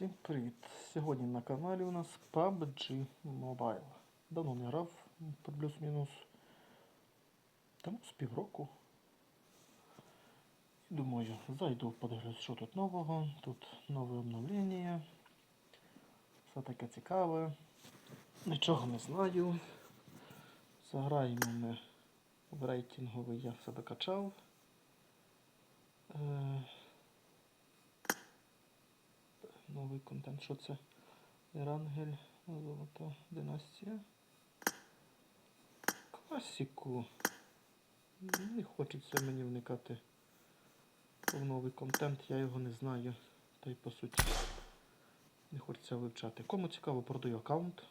Всім привіт! Сьогодні на каналі у нас PUBG Mobile. Давно не грав плюс-мінус. Тому з півроку. Думаю, зайду подивлюсь, що тут нового. Тут нове обновлення. Все таке цікаве. Нічого не знаю. Заграємо ми в рейтинговий, я все докачав. Е, Новий контент. Що це? Ерангель, Золота династія. Класіку. Не хочеться мені вникати в новий контент, я його не знаю. Та й по суті не хочеться вивчати. Кому цікаво, продаю аккаунт.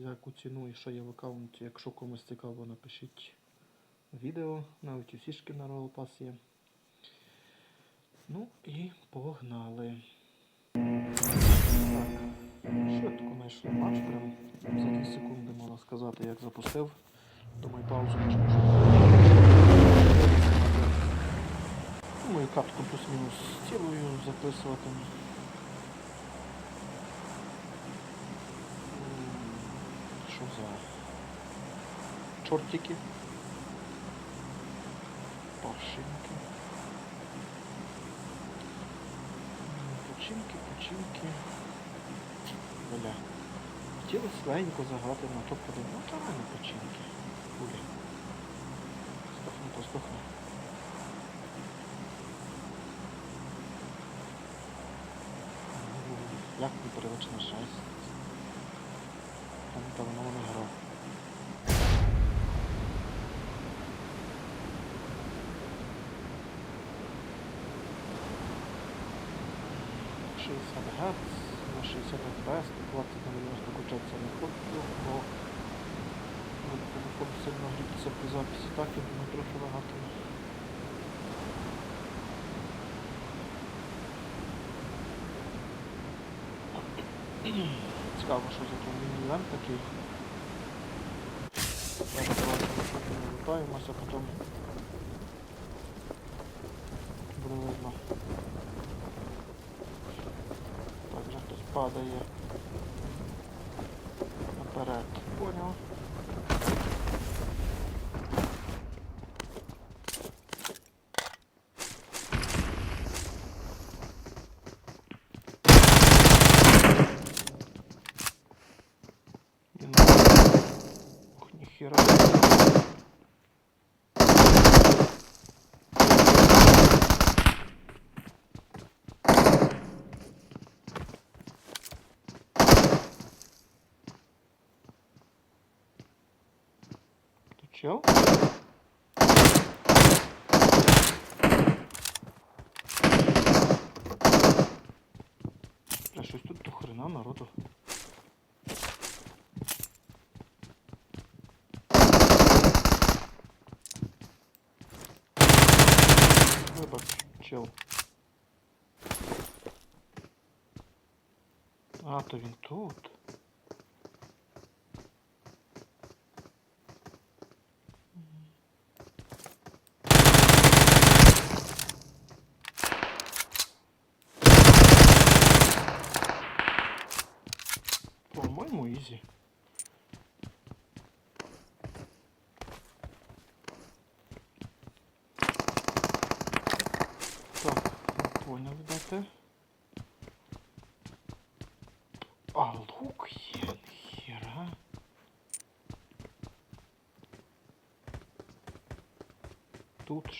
Яку ціну і що є в аккаунті. Якщо комусь цікаво, напишіть відео. Навіть у сішки на Pass є. Ну і погнали. Швидко знайшли матч, прям за 2 секунди можна сказати, як запустив. Думаю, паузу можна. Думаю, катку плюс-мінус цілою записувати. Що за чортики? Паршинки. М, Починки, починки. Бля. Хотілося легенько заграти на топ-1. Ну, та. Гулі. Здохни, то здохни. Ну, Як непривична жесть. Там давно не грав. Шістдесят Гц, на 60 FPS, 20 на 90 включатися не хочу, бо телефон сильно грітися при записі, так я думаю, трохи багато. Цікаво, що за той міні-івент такий. Давайте не лутаємося, потім буде видно. Так, вже хтось падає наперед. Поняв. Ти чел? Бля, щось тут до хрена народу. Вибач, чел. А, то він тут.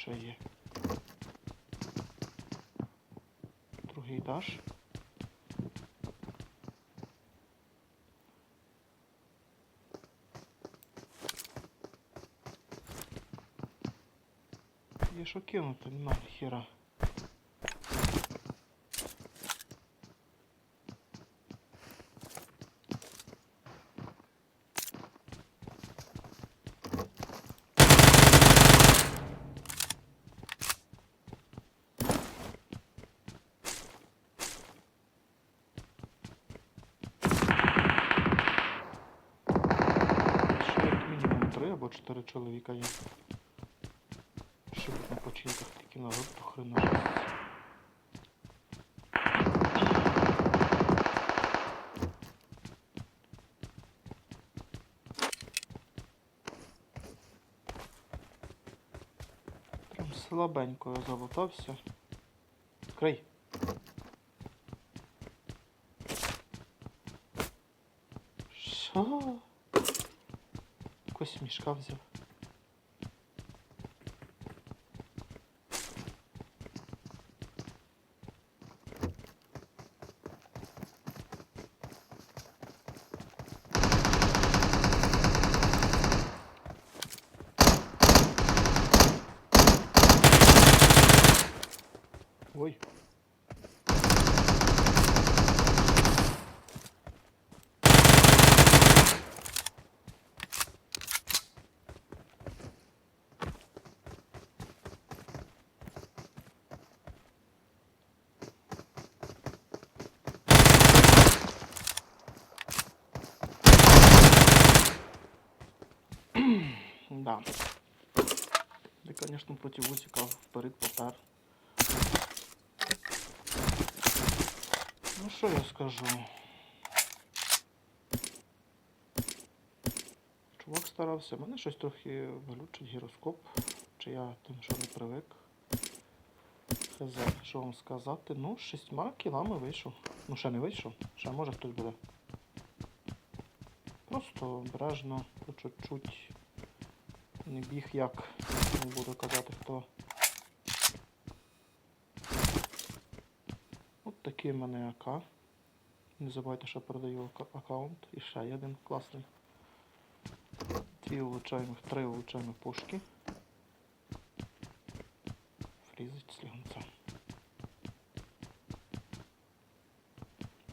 Ще є. Другий этаж. Є що кинути, нема ніхера. чоловіка є. Ще будуть на починках такі на групу хрена. Прям слабенько я залутався. Край. Що? Кось мішка взяв. Да. Я, конечно, против Усика вперед попер. Ну що я скажу? Чувак старався. Мене щось трохи глючить гіроскоп. Чи я тим, що не привик. Хз, що вам сказати? Ну, шістьма кілами вийшов. Ну, ще не вийшов, ще може хтось буде. Просто обережно, по чуть-чуть. Не біг як. Не буду казати хто. От такий в мене АК. Не забувайте, що продаю аккаунт. І ще один класний. Дві улучшаємих, три улучшаємих пушки. Фрізить слігунця.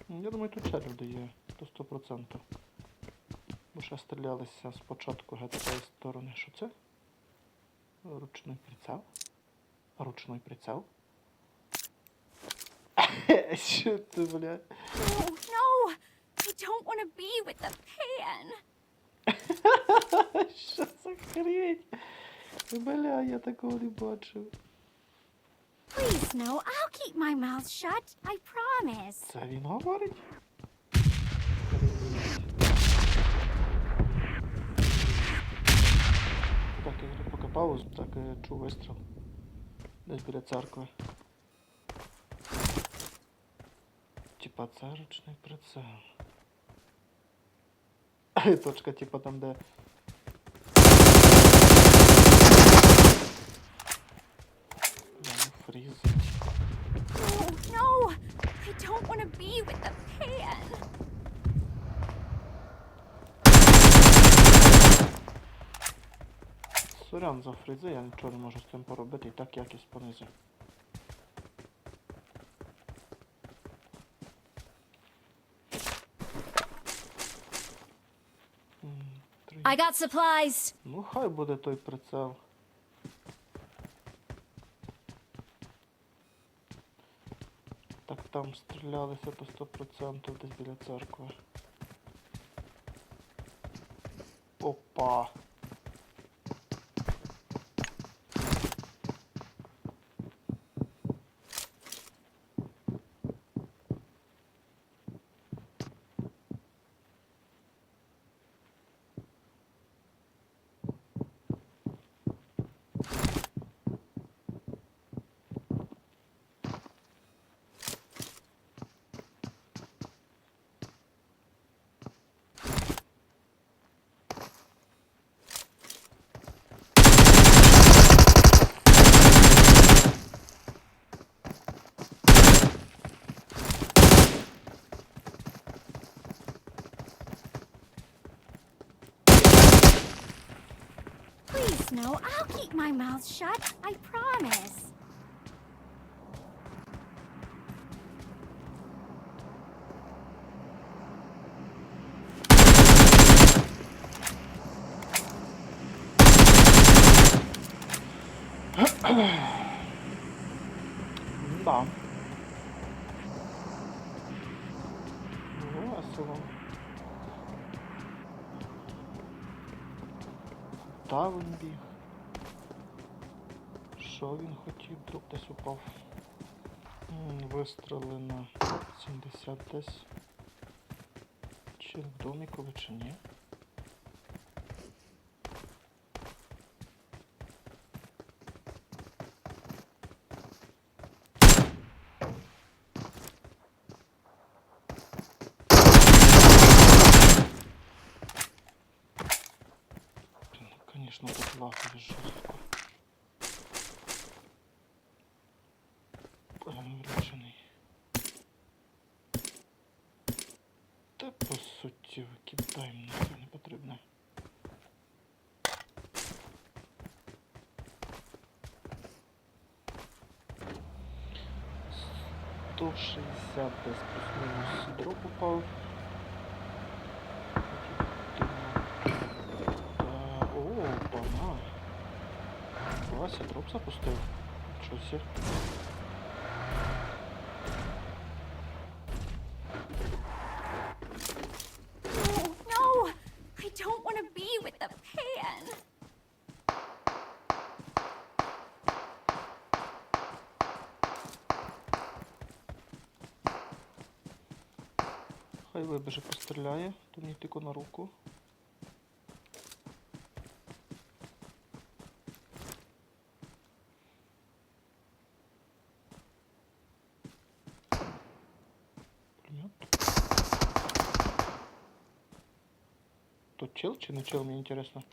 Я думаю, тут ще люди є, то 100%. Бо ще стрілялися спочатку геть з цієї сторони. Що це? Ручний прицел? Ручний прицел? Що це, бля? No, no! I don't want to be with the pan! Що за хрень? Бля, я такого не бачив. Please, no, I'll keep my mouth shut. I promise. Це він говорить? Так, я вже поки паузу, так чув вистріл. Десь біля церкви. Типа церочний прицел. Точка, типа там, де. Прямо фріз. No, no! I don't want to be with the pan! Сорян за фризи, я нічого не можу з цим поробити і так якість понизив. М. I got supplies! Ну, хай буде той прицел. Так там стрілялися по 100% десь біля церкви. Опа! No, I'll keep my mouth shut. I promise. Bomb. Весело. Він біг. Що він хотів? Вдруг десь упав. Вистріли на 70 десь. Чи в домікові, чи ні? Звісно, тут лагає жорстко. Прям вречений. Та по суті викидаємо нахер не потрібно. Сто шістдесят десь плюс-мінус дроп упав. Та, О, пана. Вася дроп запустив. Що сі? Oh, no! I don't want to be with the pan. Хай вибіже, постріляє, то мені тільки на руку. Тут чел чи не чел, мені інтересно.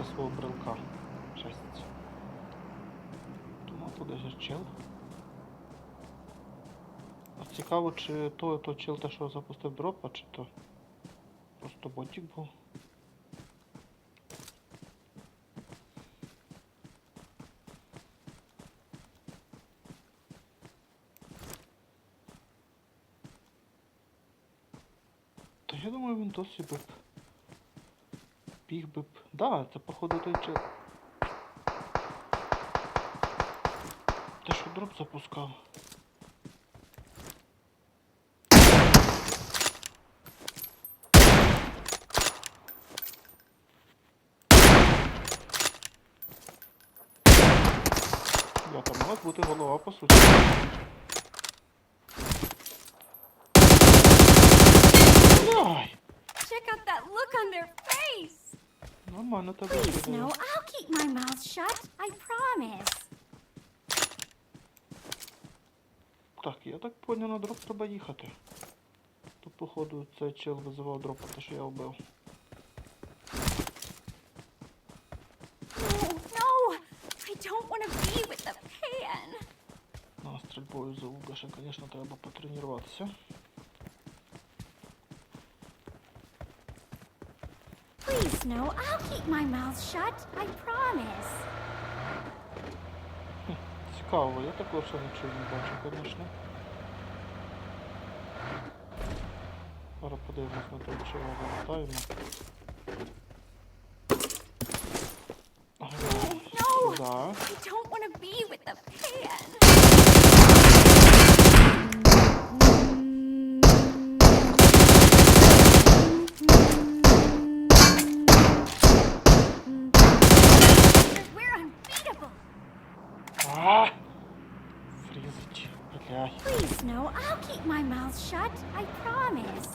А свого брелка. Жесть. Думав, туди же чел. А цікаво, чи то, то чел те, що запустив дроп, а чи то просто ботик був. Я думаю, він досі би б біг би б. Да, це походу той чел. Те, що дроп запускав. Я там мала бути голова по суті. Check out that look on their. Нормально тебе Please, no, I'll keep my mouth shut. I promise. Так, я так понял, на дроп треба їхати. Тут, походу, цей чел визивав дропа, те, що я вбив. No! I don't want be with the pan. На стрільбою за Угаша, звісно, треба потренуватися. No, I'll keep my mouth shut. I promise. Цікаво, я такого ще нічого не бачу, звісно. Зараз подивимось на те, чи залутаємо. Ага, no! Сюда. I don't want to be with the pan. We're unbeatable. А! Фрізить, блядь. Please, no, I'll keep my mouth shut. I promise.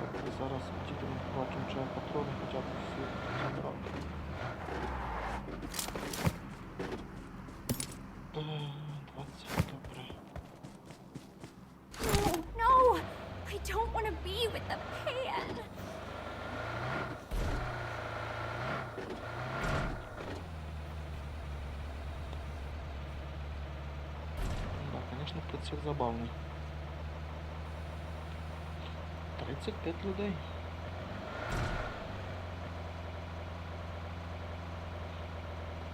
Так, і зараз тільки ми побачимо, чи я патрони хоча б всі забрав. Е, 20, добре. Oh, no! I don't want to be with the pan. Да, конечно, приціл забавний. 35 людей.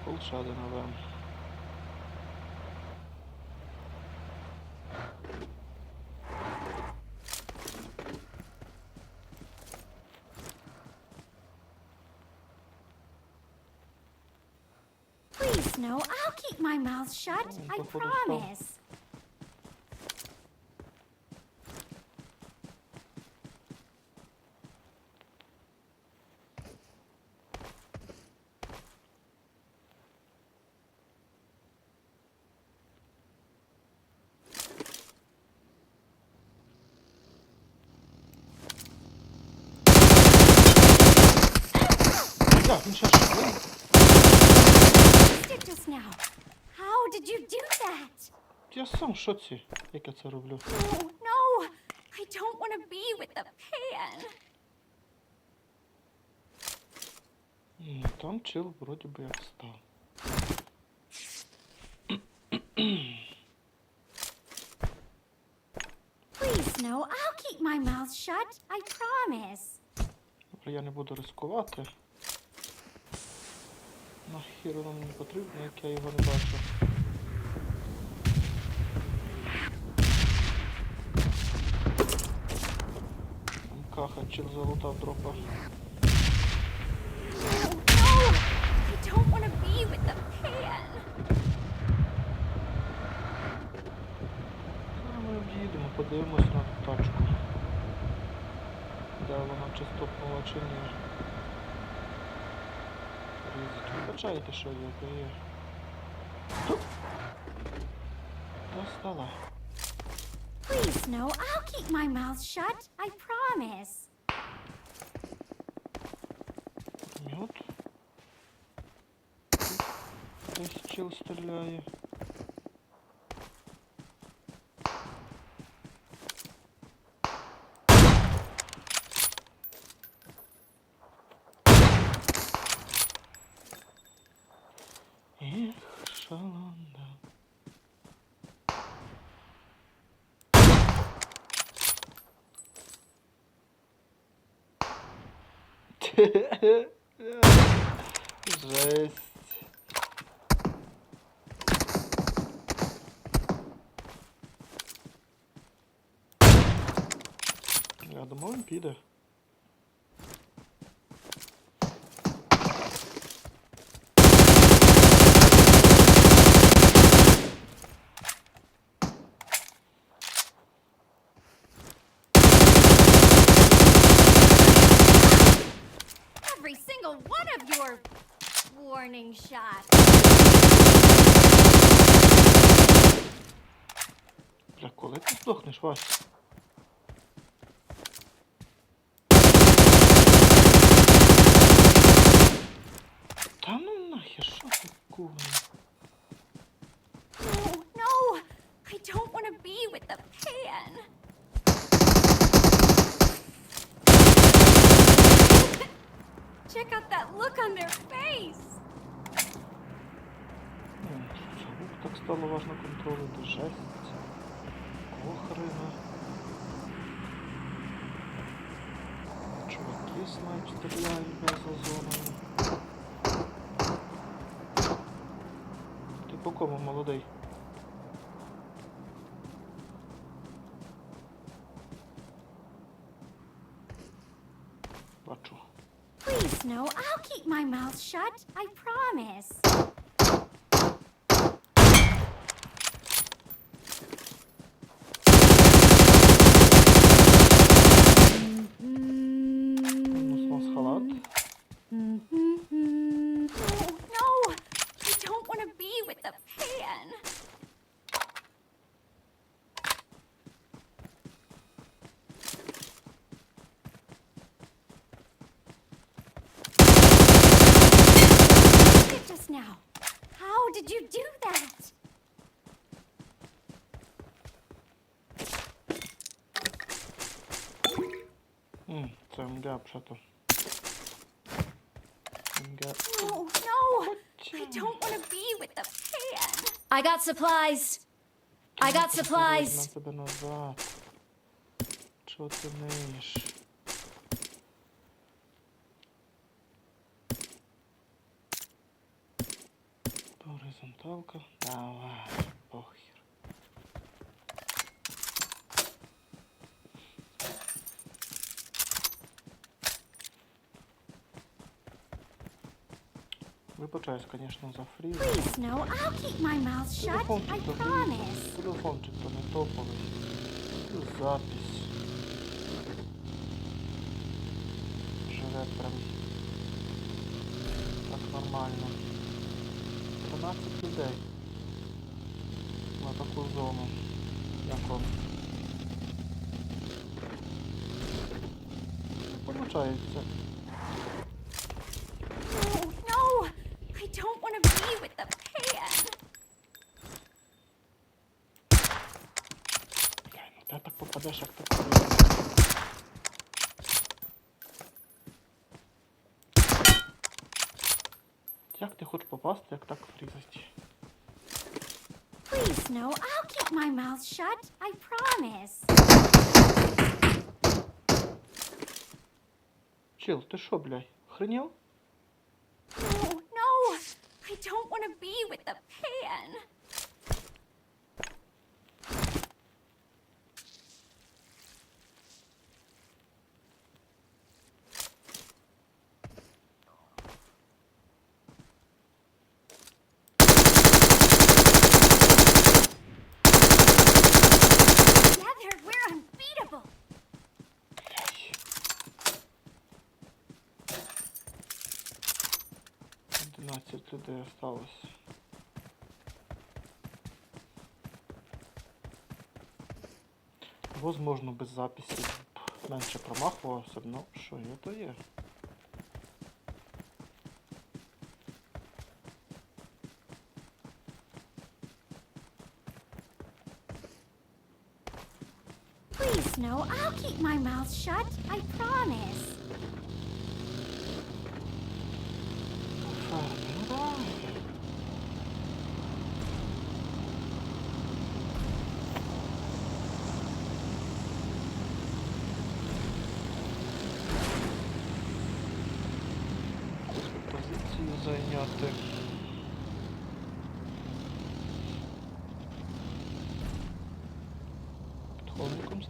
Полшади навем. Please, no, I'll keep my mouth shut. Oh, I походу, встал. promise. Шоці, як я це роблю. Oh, no! I don't want to be with the pan. М, Там чил вроді би як став. Please, no, I'll keep my mouth shut. I promise. Добре, я не буду ризикувати. Нахір воно мені потрібно, як я його не бачу. Там Каха, чил залутав дропа. Oh, no! I don't want to be with the pan. Зараз ми об'їдемо, подивимось на тачку. Де вона чи стопнула чи що є, то є. Достала. Please, no, I'll keep my mouth shut. I promise. Мед. Десь чил Жесть. Я думав, він піде. Warning shot. Бля, коли ти здохнеш, Вась? Та ну нахер, що ти курва? Oh, no! I don't want to be with the pan. Check out that look on their face. М, Чому так стало важно контролити? Жесть. Охрена. Чуваки снайп стріляють за зоною. Ти по кому молодий? Бачу. Please, no, I'll keep my mouth shut. I promise. Мінус у нас халат. Oh, no! I don't want to be with the pan. Look at just now. How did you do that? М, Це МГА то. МГА. Oh, no! I don't want to be with the pan. I got supplies. I got На supplies. тебе назад. Чого ти ниш? Горизонталка. Давай, похер. Вибачаюсь, конечно, за shut. Телефончик то телефончик то не топовий. Запись. Живе прям так нормально. 12 людей на таку зону. Як вам? Получається. Та так попадеш, як так. Як ти хочеш попасти, як так врізати? Please, no. I'll keep my mouth shut. I promise. Чил, ти що, блядь, хренів? No, no. I don't want to be with the pan. Возможно, без записі б менше промахувався, ну що є, то є. Please, no. I'll keep my mouth shut. I promise. Фермі,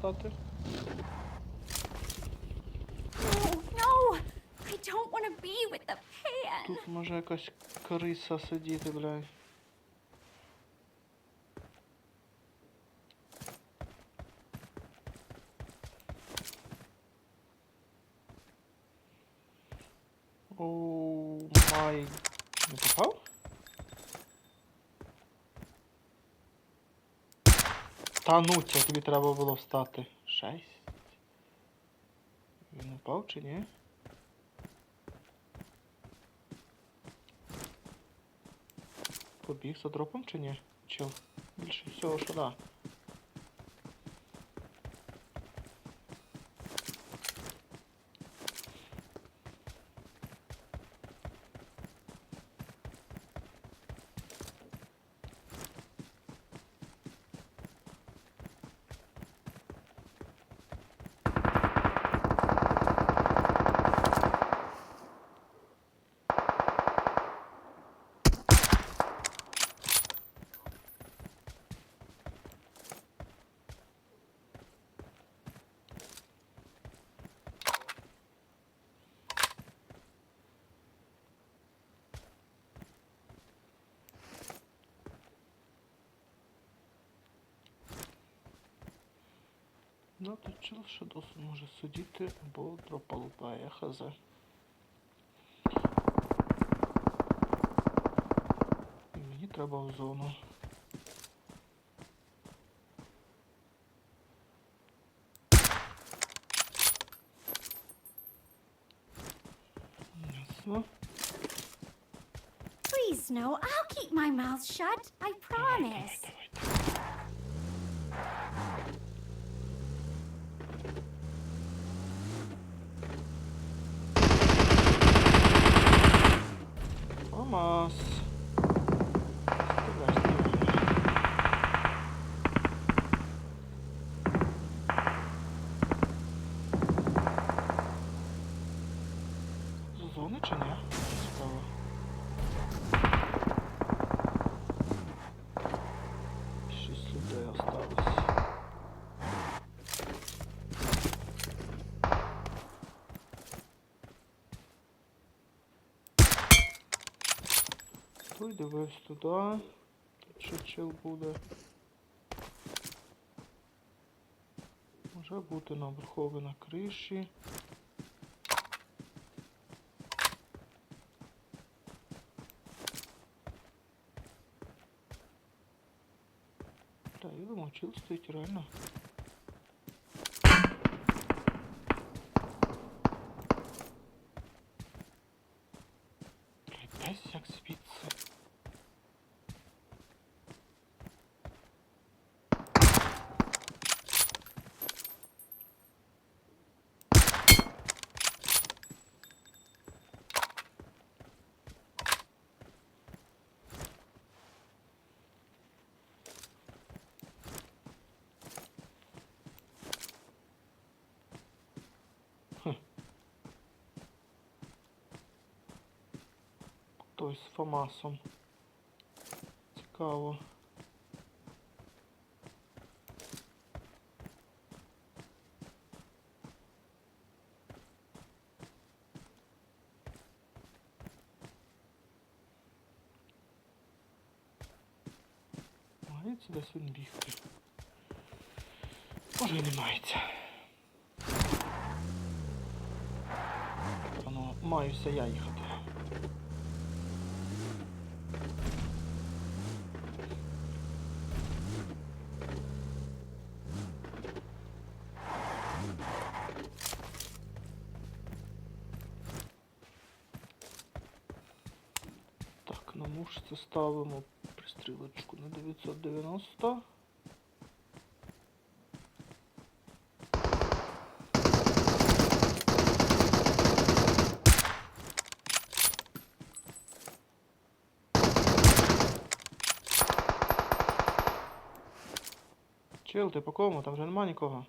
pan. Тут може якась криса сидіти, блядь. Оу май. Не попав? Та ну, тобі треба було встати. Шесть. Він упав чи ні? Побіг за дропом чи ні? Чел. Більше всього, що да. То чел ще досить може сидіти, бо дропа лупає, хз. І мені треба в зону. Ясно. Please, no. I'll keep my mouth shut. I promise. Той дивився туди. Тут ще чил буде. Може бути на верхові на криші. Так, я думав, чил стоїть реально. Блядь, десь як звідси. Той з Фомасом. Цікаво. Мається десь він бігти. Може не мається. Воно маюся я їхати. Так, на мушці ставимо пристрілочку на 990. Чил, ти по кому? Там вже нема нікого.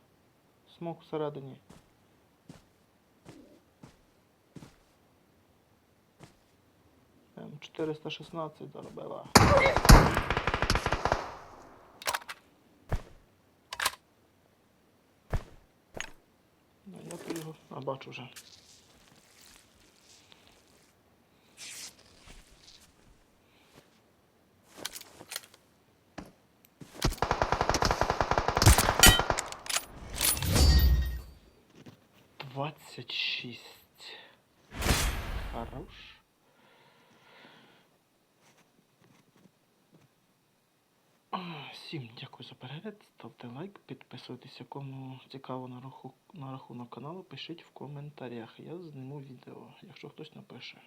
Смок всередині. М416 заробила. Ну, я то його. А, бачу вже. Всім дякую за перегляд. Ставте лайк, підписуйтеся, кому цікаво на, раху, на рахунок каналу, пишіть в коментарях. Я зніму відео, якщо хтось напише.